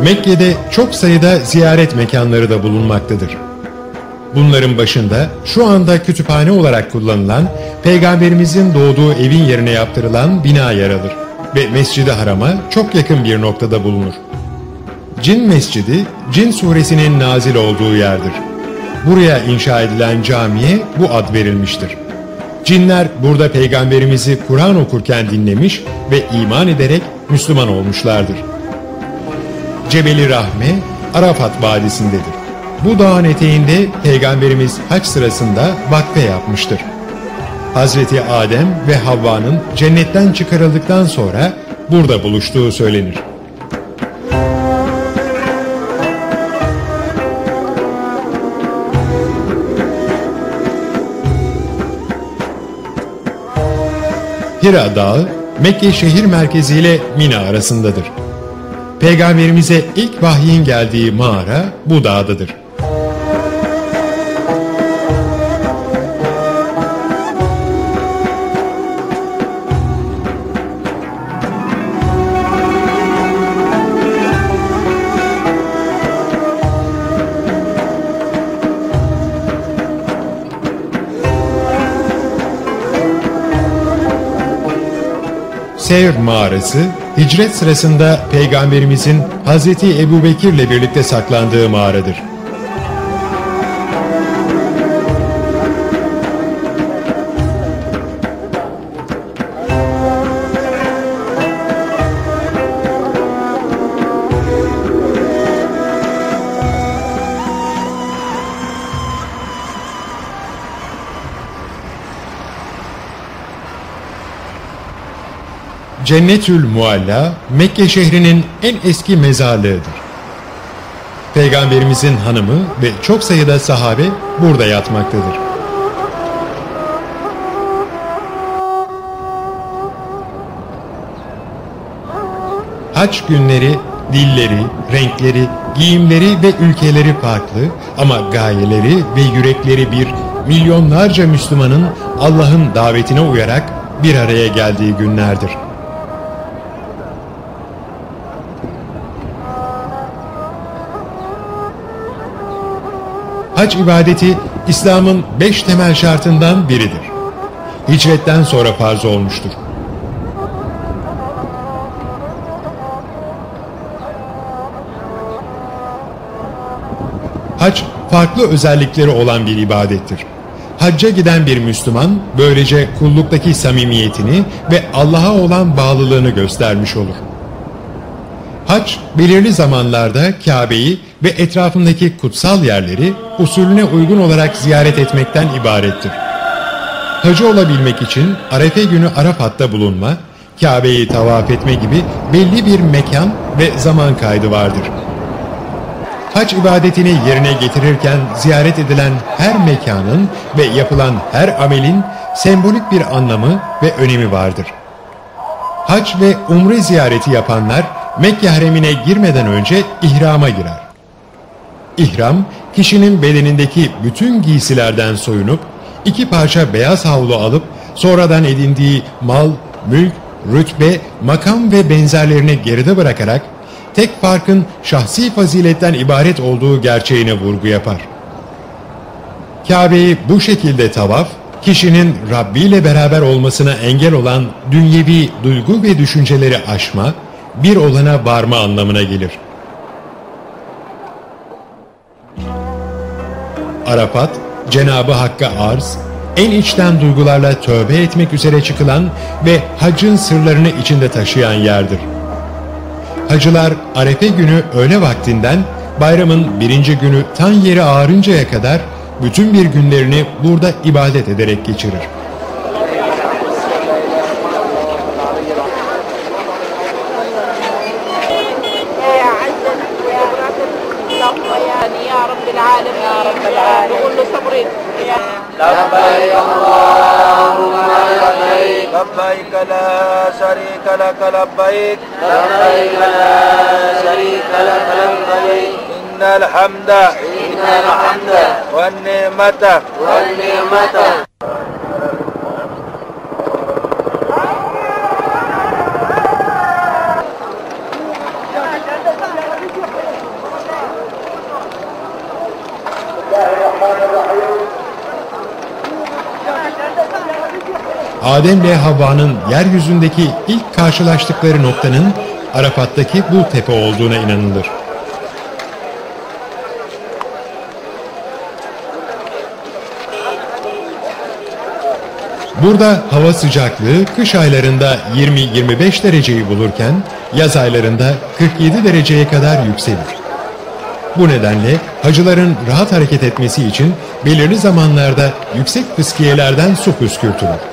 Mekke'de çok sayıda ziyaret mekanları da bulunmaktadır. Bunların başında şu anda kütüphane olarak kullanılan Peygamberimizin doğduğu evin yerine yaptırılan bina yer alır ve Mescid-i Haram'a çok yakın bir noktada bulunur. Cin Mescidi, Cin suresinin nazil olduğu yerdir. Buraya inşa edilen camiye bu ad verilmiştir. Cinler burada peygamberimizi Kur'an okurken dinlemiş ve iman ederek Müslüman olmuşlardır. Cebeli Rahme, Arafat Vadisi'ndedir. Bu dağın eteğinde Peygamberimiz haç sırasında vakfe yapmıştır. Hazreti Adem ve Havva'nın cennetten çıkarıldıktan sonra burada buluştuğu söylenir. Hira Dağı, Mekke şehir merkezi ile Mina arasındadır. Peygamberimize ilk vahyin geldiği mağara bu dağdadır. Sevr mağarası, hicret sırasında Peygamberimizin Hazreti Ebu Bekir'le birlikte saklandığı mağaradır. Cennetül Mualla, Mekke şehrinin en eski mezarlığıdır. Peygamberimizin hanımı ve çok sayıda sahabe burada yatmaktadır. Haç günleri, dilleri, renkleri, giyimleri ve ülkeleri farklı ama gayeleri ve yürekleri bir milyonlarca Müslümanın Allah'ın davetine uyarak bir araya geldiği günlerdir. Hac ibadeti İslam'ın beş temel şartından biridir. Hicretten sonra farz olmuştur. Hac farklı özellikleri olan bir ibadettir. Hacca giden bir Müslüman böylece kulluktaki samimiyetini ve Allah'a olan bağlılığını göstermiş olur. Hac belirli zamanlarda Kabe'yi ve etrafındaki kutsal yerleri usulüne uygun olarak ziyaret etmekten ibarettir. Hacı olabilmek için Arefe günü Arafat'ta bulunma, Kabe'yi tavaf etme gibi belli bir mekan ve zaman kaydı vardır. Hac ibadetini yerine getirirken ziyaret edilen her mekanın ve yapılan her amelin sembolik bir anlamı ve önemi vardır. Hac ve umre ziyareti yapanlar Mekke haremine girmeden önce ihrama girer. İhram, kişinin bedenindeki bütün giysilerden soyunup, iki parça beyaz havlu alıp, sonradan edindiği mal, mülk, rütbe, makam ve benzerlerini geride bırakarak, tek farkın şahsi faziletten ibaret olduğu gerçeğine vurgu yapar. Kabe'yi bu şekilde tavaf, kişinin Rabbi ile beraber olmasına engel olan dünyevi duygu ve düşünceleri aşma, bir olana varma anlamına gelir. Arafat, Cenabı Hakk'a arz, en içten duygularla tövbe etmek üzere çıkılan ve hacın sırlarını içinde taşıyan yerdir. Hacılar Arefe günü öğle vaktinden bayramın birinci günü tan yeri ağarıncaya kadar bütün bir günlerini burada ibadet ederek geçirir. لبيك اللهم لبيك. لبيك لا شريك لك لبيك. لبيك لا شريك لك لبيك. إن الحمد إن الحمد. والنعمة. والنعمة. Adem ile Havva'nın yeryüzündeki ilk karşılaştıkları noktanın Arafat'taki bu tepe olduğuna inanılır. Burada hava sıcaklığı kış aylarında 20-25 dereceyi bulurken yaz aylarında 47 dereceye kadar yükselir. Bu nedenle hacıların rahat hareket etmesi için belirli zamanlarda yüksek fıskiyelerden su püskürtülür.